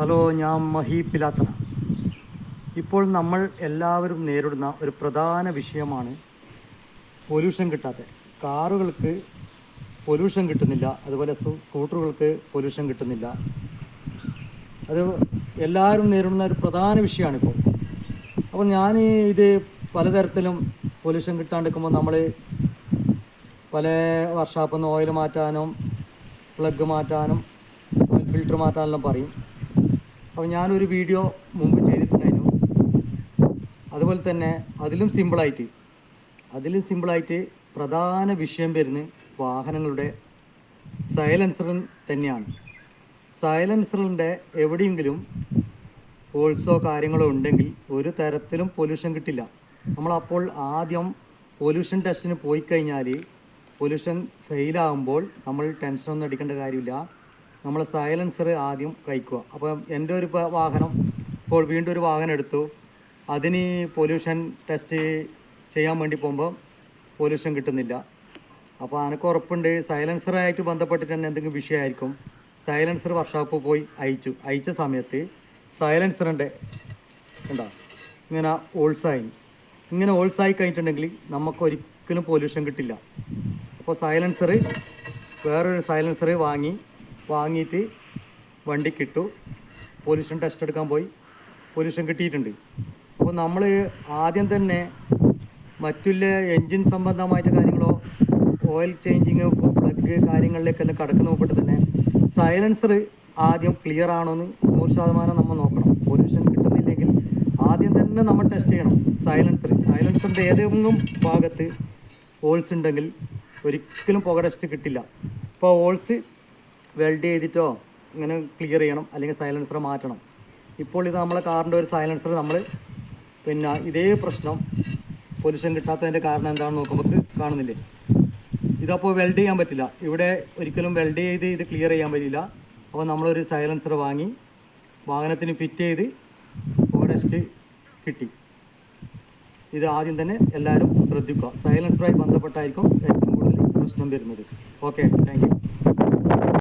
Hello ഞാൻ മഹി പിലാത്തറ ഇപ്പോൾ നമ്മൾ എല്ലാവരും നേരിടുന്ന ഒരു പ്രധാന വിഷയമാണ് പൊല്യൂഷൻ കിട്ടാത്ത കാറുകൾക്ക് പൊല്യൂഷൻ കിട്ടുന്നില്ല അതുപോലെ സ്കൂട്ടറുകൾക്ക് പൊല്യൂഷൻ കിട്ടുന്നില്ല. അത് എല്ലാവരും നേരിടുന്ന ഒരു പ്രധാന വിഷയമാണിപ്പോൾ. അപ്പോൾ ഞാൻ ഇത് പലതരത്തിലും പൊല്യൂഷൻ കിട്ടാണ്ടിരിക്കുമ്പോൾ നമ്മൾ പല വർഷാപ്പിൽ ഓയിൽ മാറ്റാനും പ്ലഗ് മാറ്റാനും ഓയിൽ ഫിൽറ്റർ മാറ്റാനെല്ലാം പറയും. അപ്പോൾ ഞാനൊരു വീഡിയോ മുമ്പ് ചെയ്തിട്ടുണ്ടായിരുന്നു. അതുപോലെ തന്നെ അതിലും സിമ്പിളായിട്ട് അതിലും സിമ്പിളായിട്ട് പ്രധാന വിഷയം വരുന്ന വാഹനങ്ങളുടെ സൈലൻസർ തന്നെയാണ്. സൈലൻസറിന്റെ എവിടെയെങ്കിലും ഫോൾസോ കാര്യങ്ങളോ ഉണ്ടെങ്കിൽ ഒരു തരത്തിലും പൊല്യൂഷൻ കിട്ടില്ല. നമ്മളപ്പോൾ ആദ്യം പൊല്യൂഷൻ ടെസ്റ്റിന് പോയി കഴിഞ്ഞാൽ പൊല്യൂഷൻ ഫെയിലാകുമ്പോൾ നമ്മൾ ടെൻഷനൊന്നും അടിക്കേണ്ട കാര്യമില്ല. നമ്മൾ സൈലൻസർ ആദ്യം കഴിക്കുക. അപ്പോൾ എന്റെ ഒരു വാഹനം ഇപ്പോൾ വീണ്ടും ഒരു വാഹനം എടുത്തു. അതിന് പൊല്യൂഷൻ ടെസ്റ്റ് ചെയ്യാൻ വേണ്ടി പോകുമ്പോൾ പൊല്യൂഷൻ കിട്ടുന്നില്ല. അപ്പോൾ അനക്ക് ഉറപ്പുണ്ട് സൈലൻസറായിട്ട് ബന്ധപ്പെട്ടിട്ട് തന്നെ എന്തെങ്കിലും വിഷയമായിരിക്കും. സൈലൻസർ വർഷോപ്പ് പോയി അയച്ചു. അയച്ച സമയത്ത് സൈലൻസറിന്റെ എന്താ ഇങ്ങനെ ഓൾസായി. ഇങ്ങനെ ഓൾസായി കഴിഞ്ഞിട്ടുണ്ടെങ്കിൽ നമുക്ക് ഒരിക്കലും പൊല്യൂഷൻ കിട്ടില്ല. അപ്പോൾ സൈലൻസർ വേറൊരു സൈലൻസർ വാങ്ങി വാങ്ങിയിട്ട് വണ്ടി കിട്ടു പൊല്യൂഷൻ ടെസ്റ്റ് എടുക്കാൻ പോയി. പൊല്യൂഷൻ കിട്ടിയിട്ടുണ്ട്. അപ്പോൾ നമ്മൾ ആദ്യം തന്നെ മറ്റുള്ള എൻജിൻ സംബന്ധമായിട്ട് കാര്യങ്ങളോ ഓയിൽ ചേഞ്ചിങ് പ്ലഗ് കാര്യങ്ങളിലേക്കെല്ലാം കടക്കുന്ന മുമ്പിട്ട് തന്നെ സൈലൻസർ ആദ്യം ക്ലിയർ ആണോ എന്ന് നൂറ് ശതമാനം നമ്മൾ നോക്കണം. പൊല്യൂഷൻ കിട്ടുന്നില്ലെങ്കിൽ ആദ്യം തന്നെ നമ്മൾ ടെസ്റ്റ് ചെയ്യണം സൈലൻസർ സൈലൻസറിന്റെ ഏതെങ്കിലും ഭാഗത്ത് ഹോൾസ് ഉണ്ടെങ്കിൽ ഒരിക്കലും പുക ടെസ്റ്റ് കിട്ടില്ല. ഇപ്പോൾ ഹോൾസ് വെൽഡ് ചെയ്തിട്ടോ ഇങ്ങനെ ക്ലിയർ ചെയ്യണം അല്ലെങ്കിൽ സൈലൻസർ മാറ്റണം. ഇപ്പോൾ ഇത് നമ്മളെ കാറിന്റെ ഒരു സൈലൻസർ നമ്മൾ പിന്നെ ഇതേ പ്രശ്നം പൊല്യൂഷൻ കിട്ടാത്തതിന്റെ കാരണം എന്താണെന്ന് നോക്കുമ്പോൾ കാണുന്നില്ലേ? ഇതപ്പോൾ വെൽഡ് ചെയ്യാൻ പറ്റില്ല. ഇവിടെ ഒരിക്കലും വെൽഡ് ചെയ്ത് ഇത് ക്ലിയർ ചെയ്യാൻ പറ്റില്ല. അപ്പോൾ നമ്മളൊരു സൈലൻസർ വാങ്ങി വാഹനത്തിന് ഫിറ്റ് ചെയ്ത് ഫോറസ്റ്റ് കിട്ടി. ഇത് ആദ്യം തന്നെ എല്ലാവരും ശ്രദ്ധിക്കുക. സൈലൻസറുമായി ബന്ധപ്പെട്ടായിരിക്കും ഏറ്റവും കൂടുതൽ പ്രശ്നം വരുന്നത്. Okay thank